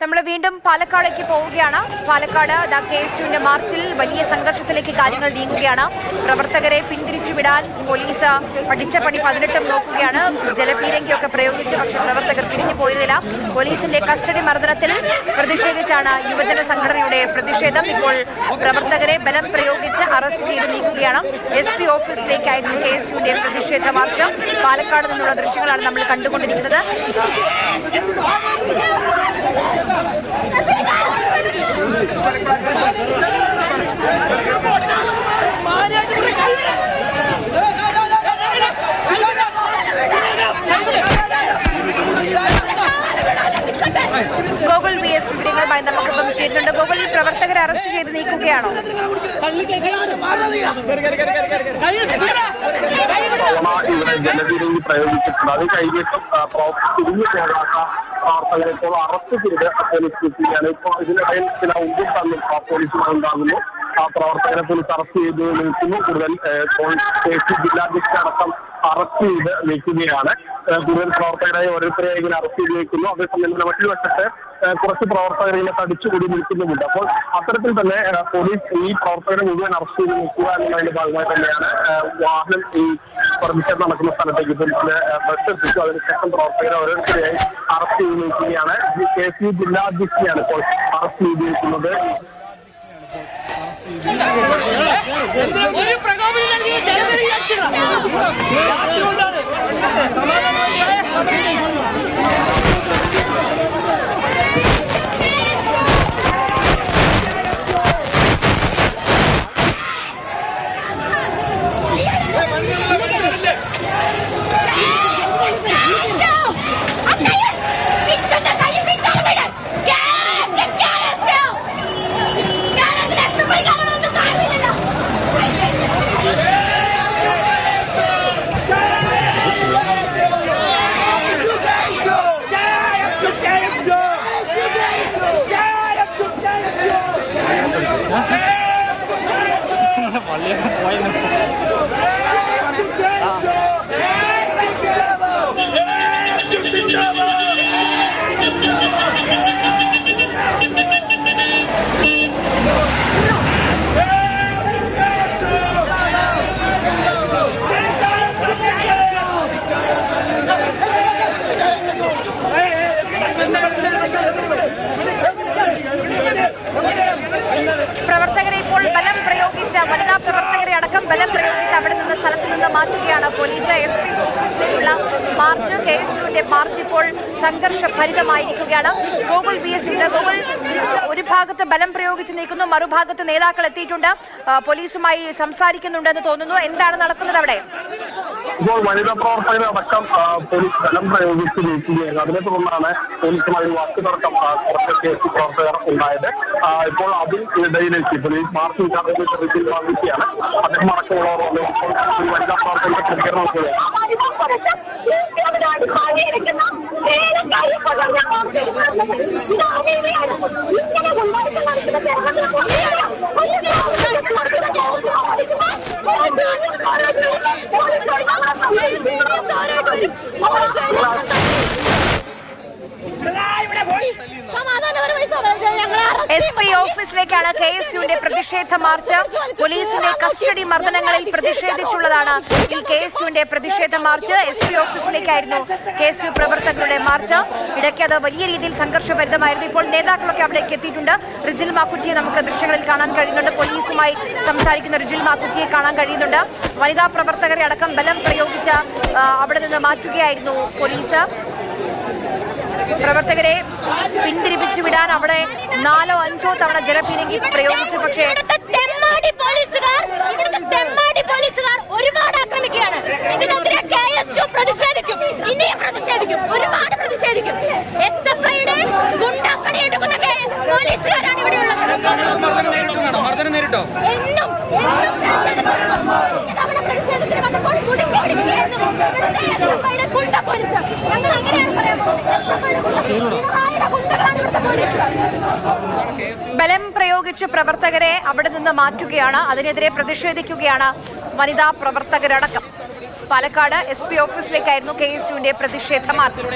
നമ്മൾ വീണ്ടും പാലക്കാടേക്ക് പോവുകയാണ്. പാലക്കാട് ദ കെ എസ് യുവിന്റെ മാർച്ചിൽ വലിയ സംഘർഷത്തിലേക്ക് കാര്യങ്ങൾ നീങ്ങുകയാണ്. പ്രവർത്തകരെ പിന്തിരിച്ചു വിടാൻ പോലീസ് പഠിച്ച പണി പതിനെട്ടും നോക്കുകയാണ്. ജലപീരങ്കിയൊക്കെ പ്രയോഗിച്ചു പക്ഷെ പ്രവർത്തകർ പിരിഞ്ഞു പോയിരുന്നില്ല. പോലീസിന്റെ കസ്റ്റഡി മർദ്ദനത്തിൽ പ്രതിഷേധിച്ചാണ് യുവജന സംഘടനയുടെ പ്രതിഷേധം. ഇപ്പോൾ പ്രവർത്തകരെ ബലം പ്രയോഗിച്ച് അറസ്റ്റ് ചെയ്ത് നീക്കുകയാണ്. എസ് പി ഓഫീസിലേക്കായിരുന്നു കെ എസ് യുവിന്റെ പ്രതിഷേധ മാർച്ച്. പാലക്കാട് നിന്നുള്ള ദൃശ്യങ്ങളാണ് നമ്മൾ കണ്ടുകൊണ്ടിരിക്കുന്നത് ഗോകുൽ വി എസ് വിവരങ്ങളുമായി നമുക്കിപ്പം ചേരുന്നുണ്ട് ഗോകുൽ ഈ പ്രവർത്തകരെ അറസ്റ്റ് ചെയ്ത് നീക്കുകയാണോ? പ്രവർത്തകരെ ഇപ്പോൾ അറസ്റ്റ് ചെയ്ത് പോലീസ് എത്തിക്കുകയാണ്. ഇപ്പോൾ ഇതിനിടയിൽ ചില ഉന്തും തമ്മിൽ പോലീസുമായി ഉണ്ടാകുന്നു. പ്രവർത്തകരെ പോലീസ് അറസ്റ്റ് ചെയ്ത് നിൽക്കുന്നു. കൂടുതൽ ഏ, ഇപ്പോൾ കെ സി ജില്ലാധ്യക്ഷ അടക്കം അറസ്റ്റ് ചെയ്ത് നിൽക്കുകയാണ്. കൂടുതൽ പ്രവർത്തകരെ ഓരോരുത്തരെ ഇങ്ങനെ അറസ്റ്റ് ചെയ്ത് നിൽക്കുന്നു. അതേസമയം തന്നെ മറ്റൊരു വശത്ത് കുറച്ച് പ്രവർത്തകർ ഇങ്ങനെ തടിച്ചുകൂടി നിൽക്കുന്നുമുണ്ട്. അപ്പോൾ അത്തരത്തിൽ തന്നെ പോലീസ് ഈ പ്രവർത്തകരെ മുഴുവൻ അറസ്റ്റ് ചെയ്ത് നിൽക്കുക എന്നുള്ളതിന്റെ ഭാഗമായി തന്നെയാണ് വാഹനം ഈ പെർമിഷൻ നടക്കുന്ന സ്ഥലത്തേക്ക് ബസ് എത്തിച്ചു. അതിനുശേഷം പ്രവർത്തകരെ ഓരോരുത്തരെയായി അറസ്റ്റ് ചെയ്ത് നിൽക്കുകയാണ്. കെ സി ജില്ലാധ്യക്ഷയാണ് ഇപ്പോൾ അറസ്റ്റ് ചെയ്തിരിക്കുന്നത് ഒരു പ്രകോപനം Oh my god! ไว้นะ മാർച്ച് ഇപ്പോൾ സംഘർഷഭരിതമായിരിക്കുകയാണ്. ഗോകുൽ വി എസ് ഉണ്ട് ഗോകുൽ ഒരു ഭാഗത്ത് ബലം പ്രയോഗിച്ച് നീക്കുന്നു മറുഭാഗത്ത് നേതാക്കൾ എത്തിയിട്ടുണ്ട്. പോലീസുമായി സംസാരിക്കുന്നുണ്ടെന്ന് തോന്നുന്നു. എന്താണ് നടക്കുന്നത് അവിടെ? ഇപ്പോൾ വനിതാ പ്രവർത്തകരെ അടക്കം പോലീസ് ബലം പ്രയോഗിച്ച് നീക്കുകയാണ്. അതിനെ തുടർന്നാണ് പോലീസുമായി വാക്ക് തർക്കം ആ, കുറച്ച് കെ സി പ്രവർത്തകർ ഉണ്ടായത്. ഇപ്പോൾ അതിനിടയിലേക്ക് പോലീസ് മാർച്ച് വിചാരണയിൽ വാങ്ങിക്കുകയാണ് അദ്ദേഹം അടക്കമുള്ളവർ ഈ വനിതാ പ്രവർത്തകരുടെ പ്രതികരണം എസ് പി ഓഫീസിലേക്കാണ് കെ എസ് യുവിന്റെ പ്രതിഷേധ മാർച്ച്. പോലീസിന്റെ കസ്റ്റഡി മർദ്ദനങ്ങളിൽ പ്രതിഷേധിച്ചുള്ളതാണ് ഈ കെ എസ് യുവിന്റെ പ്രതിഷേധ മാർച്ച്. എസ് പി ഓഫീസിലേക്കായിരുന്നു കെ എസ് യു പ്രവർത്തകരുടെ മാർച്ച്. ഇടയ്ക്ക് അത് വലിയ രീതിയിൽ സംഘർഷഭരിതമായിരുന്നു. ഇപ്പോൾ നേതാക്കളൊക്കെ അവിടേക്ക് എത്തിയിട്ടുണ്ട്. റിജിൽ മാക്കുറ്റിയെ നമുക്ക് ദൃശ്യങ്ങളിൽ കാണാൻ കഴിയുന്നുണ്ട്. പോലീസുമായി സംസാരിക്കുന്ന റിജിൽ മാക്കുറ്റിയെ കാണാൻ കഴിയുന്നുണ്ട്. വനിതാ പ്രവർത്തകരെ അടക്കം ബലം പ്രയോഗിച്ച അവിടെ നിന്ന് മാറ്റുകയായിരുന്നു പോലീസ്. പ്രവർത്തകരെ പിന്തിരിപ്പിച്ചു വിടാൻ അവിടെ നാലോ അഞ്ചോ തവണ ജലപീരങ്കി പ്രയോഗിച്ചു. പക്ഷേ ഇവിടുത്തെ പോലീസുകാർ ഇവിടുത്തെ തെമ്മാടി പോലീസുകാർ ഒരുപാട് ആക്രമിക്കുകയാണ്. ഇതിനെതിരെ കെ എസ് യു പ്രതിഷേധിക്കും. ഇനിയും പ്രതിഷേധിക്കും. ഒരുപാട് പ്രതിഷേധിക്കും. എസ് എഫ് ഐയുടെ ഗുണ്ടാപ്പണി എടുക്കുന്ന കെ- പോലീസുകാരാണ് ഇവിടെ ഉള്ളത്. എന്നും എന്നും ഗുണ്ട പോലീസ് അങ്ങനെയാണ് പറയാൻ പോകുന്നത് ഗുണ്ടകളാണ് പോലീസ് ബലം പ്രയോഗിച്ച് പ്രവർത്തകരെ അവിടെ നിന്ന് മാറ്റുകയാണ് അതിനെതിരെ പ്രതിഷേധിക്കുകയാണ് വനിതാ പ്രവർത്തകരടക്കം പാലക്കാട് എസ് പി ഓഫീസിലേക്കായിരുന്നു കെ എസ് യുവിന്റെ പ്രതിഷേധ മാർച്ച്